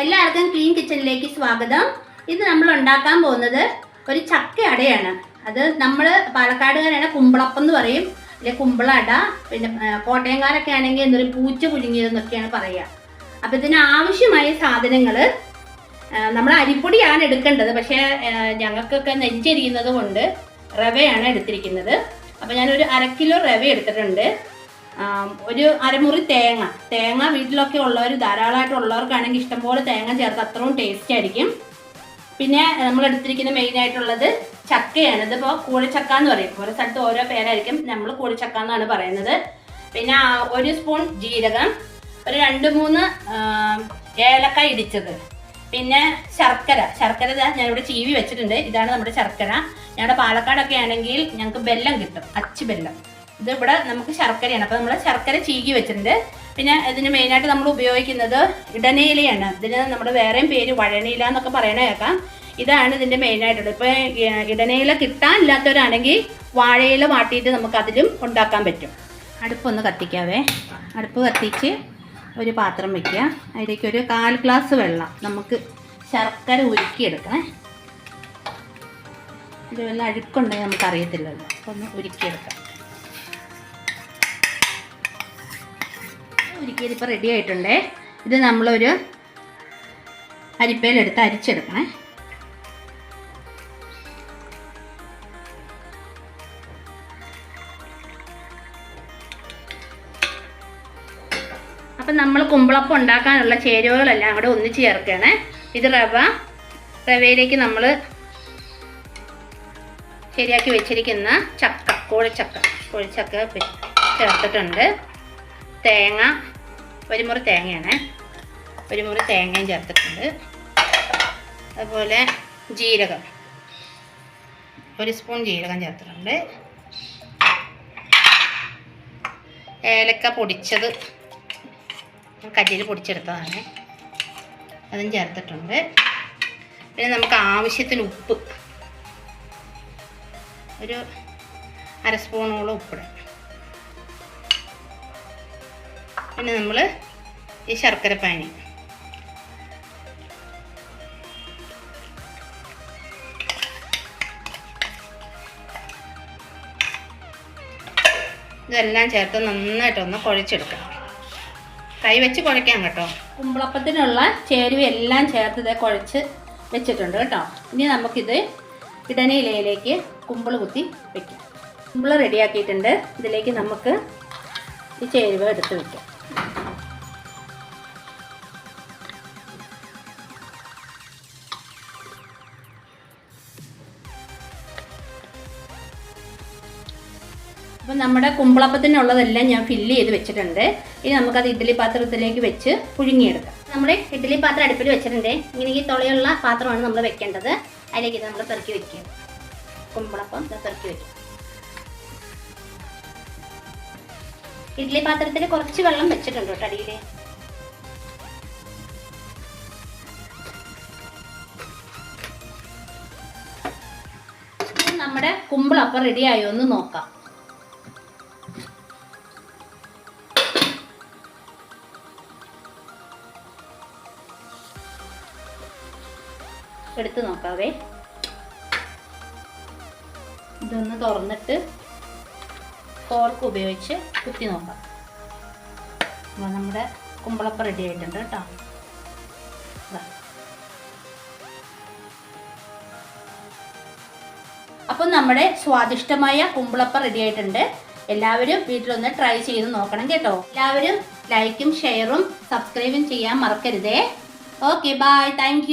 എല്ലാവർക്കും ക്ലീൻ കിച്ചണിലേക്ക് സ്വാഗതം. ഇന്ന് നമ്മൾ ഉണ്ടാക്കാൻ പോകുന്നത് ഒരു ചക്ക അടയാണ്. അത് നമ്മൾ പാലക്കാടുകാരാണ് കുമ്പളപ്പം എന്ന് പറയും. അല്ലെ കുമ്പള അട പിന്നെ കോട്ടയംകാരൊക്കെ ആണെങ്കിൽ എന്തൊരു പൂച്ച പുഴുങ്ങിയതെന്നൊക്കെയാണ് പറയുക. അപ്പം ഇതിന് ആവശ്യമായ സാധനങ്ങൾ നമ്മൾ അരിപ്പൊടിയാണ് എടുക്കേണ്ടത്. പക്ഷേ ഞങ്ങൾക്കൊക്കെ നെഞ്ചരിയുന്നത് കൊണ്ട് റവയാണ് എടുത്തിരിക്കുന്നത്. അപ്പം ഞാനൊരു അര കിലോ റവ എടുത്തിട്ടുണ്ട്. ഒരു അരമുറി തേങ്ങ. തേങ്ങ വീട്ടിലൊക്കെ ഉള്ളവർ ധാരാളമായിട്ട് ഉള്ളവർക്കാണെങ്കിൽ ഇഷ്ടംപോലെ തേങ്ങ ചേർത്ത് അത്രയും ടേസ്റ്റ് ആയിരിക്കും. പിന്നെ നമ്മൾ എടുത്തിരിക്കുന്ന മെയിൻ ആയിട്ടുള്ളത് ചക്കയാണ്. ഇതിപ്പോൾ കൂടിച്ചക്ക എന്ന് പറയും. ഓരോ സ്ഥലത്ത് ഓരോ പേരായിരിക്കും നമ്മൾ കൂടിച്ചക്ക എന്നാണ് പറയുന്നത്. പിന്നെ ഒരു സ്പൂൺ ജീരകം ഒരു രണ്ട് മൂന്ന് ഏലക്ക ഇടിച്ചത്. പിന്നെ ശർക്കര. ശർക്കര ഞാനിവിടെ ചീവി വെച്ചിട്ടുണ്ട്. ഇതാണ് നമ്മുടെ ശർക്കര. ഞങ്ങളുടെ പാലക്കാടൊക്കെ ആണെങ്കിൽ ഞങ്ങൾക്ക് ബെല്ലം കിട്ടും. അച്ചു ബെല്ലം. ഇത് ഇവിടെ നമുക്ക് ശർക്കരയാണ്. അപ്പോൾ നമ്മൾ ശർക്കര ചീകി വെച്ചിട്ടുണ്ട്. പിന്നെ ഇതിന് മെയിനായിട്ട് നമ്മൾ ഉപയോഗിക്കുന്നത് ഇടനയിലയാണ് ഇതിന് നമ്മുടെ വേറെയും പേര് വഴനയില എന്നൊക്കെ പറയണ കേൾക്കാം ഇതാണ് ഇതിന്റെ മെയിനായിട്ടുള്ളത് ഇപ്പോൾ ഇടനയില കിട്ടാനില്ലാത്തവരാണെങ്കിൽ വാഴയില വാട്ടിയിട്ട് നമുക്ക് അതിലും ഉണ്ടാക്കാൻ പറ്റും. അടുപ്പൊന്ന് കത്തിക്കാവേ. അടുപ്പ് കത്തിച്ച് ഒരു പാത്രം വെക്കുക. അതിലേക്ക് ഒരു കാൽ ഗ്ലാസ് വെള്ളം നമുക്ക് ശർക്കര ഉരുക്കിയെടുക്കണേ. ഇത് വല്ല അഴുക്കുണ്ടെങ്കിൽ നമുക്ക് അറിയത്തില്ലല്ലോ അപ്പോൾ ഒന്ന് ഉരുക്കിയെടുക്കാം. ഉരുക്കിയത് ഇപ്പോൾ റെഡി ആയിട്ടുണ്ടേ. ഇത് നമ്മളൊരു അരിപ്പയിലെടുത്ത് അരിച്ചെടുക്കണേ. അപ്പം നമ്മൾ കുമ്പളപ്പം ഉണ്ടാക്കാനുള്ള ചേരുവകളെല്ലാം കൂടെ ഒന്നിച്ച് ചേർക്കുകയാണ് ഇത് റവ റവയിലേക്ക് നമ്മൾ ശരിയാക്കി വെച്ചിരിക്കുന്ന ചക്ക കോഴിച്ചക്ക കോഴിച്ചക്ക ചേർത്തിട്ടുണ്ട്. തേങ്ങ ഒരു മുറി തേങ്ങയാണ്. ഒരു മുറി തേങ്ങയും ചേർത്തിട്ടുണ്ട്. അതുപോലെ ജീരകം. ഒരു സ്പൂൺ ജീരകം ചേർത്തിട്ടുണ്ട്. ഏലക്ക പൊടിച്ചത് കല്ലിൽ പൊടിച്ചെടുത്തതാണ്. അതും ചേർത്തിട്ടുണ്ട്. പിന്നെ നമുക്ക് ആവശ്യത്തിന് ഉപ്പ്. ഒരു അര സ്പൂണോളം ഉപ്പിടാം. പിന്നെ നമ്മൾ ഈ ശർക്കര പാനി. ഇതെല്ലാം ചേർത്ത് നന്നായിട്ടൊന്ന് കുഴച്ചെടുക്കാം. കൈ വെച്ച് കുഴക്കാം കേട്ടോ. കുമ്പളപ്പത്തിനുള്ള ചേരുവ എല്ലാം ചേർത്ത് ഇതേ കുഴച്ച് വെച്ചിട്ടുണ്ട് കേട്ടോ. ഇനി നമുക്കിത് ഇടനയിലയിലേക്ക് കുമ്പിൾ കുത്തി വെക്കാം. കുമ്പിൾ റെഡിയാക്കിയിട്ടുണ്ട് ഇതിലേക്ക് നമുക്ക് ഈ ചേരുവ എടുത്ത് വെക്കാം. അപ്പം നമ്മുടെ കുമ്പളപ്പത്തിനുള്ളതെല്ലാം ഞാൻ ഫില്ല് ചെയ്ത് വെച്ചിട്ടുണ്ട്. ഇനി നമുക്കത് ഇഡ്ഡലി പാത്രത്തിലേക്ക് വെച്ച് പുഴുങ്ങിയെടുക്കാം. നമ്മൾ ഇഡ്ഡലി പാത്രം അടുപ്പിൽ വെച്ചിട്ടുണ്ട്. ഇങ്ങനെ ഈ തുളയുള്ള പാത്രമാണ് നമ്മൾ വെക്കേണ്ടത്. അതിലേക്ക് ഇത് നമ്മൾ പെറുക്കി വെക്കുക. കുമ്പളപ്പം പെറുക്കി വെക്കുക. ഇഡ്ഡലി പാത്രത്തിൽ കുറച്ച് വെള്ളം വെച്ചിട്ടുണ്ട് കേട്ടോ അടിയിൽ നമ്മുടെ കുമ്പിളപ്പം റെഡി ആയോ എന്ന് നോക്കാം. എടുത്ത് നോക്കാവേ. ഇതൊന്ന് തുറന്നിട്ട് ഫോർക്ക് ഉപയോഗിച്ച് കുത്തി നോക്കാം. അപ്പോൾ നമ്മുടെ കുമ്പളപ്പം റെഡി ആയിട്ടുണ്ട് കേട്ടോ. അപ്പം നമ്മുടെ സ്വാദിഷ്ടമായ കുമ്പളപ്പം റെഡി ആയിട്ടുണ്ട്. എല്ലാവരും വീട്ടിലൊന്ന് ട്രൈ ചെയ്ത് നോക്കണം കേട്ടോ. എല്ലാവരും ലൈക്കും ഷെയറും സബ്സ്ക്രൈബും ചെയ്യാൻ മറക്കരുതേ. Okay bye thank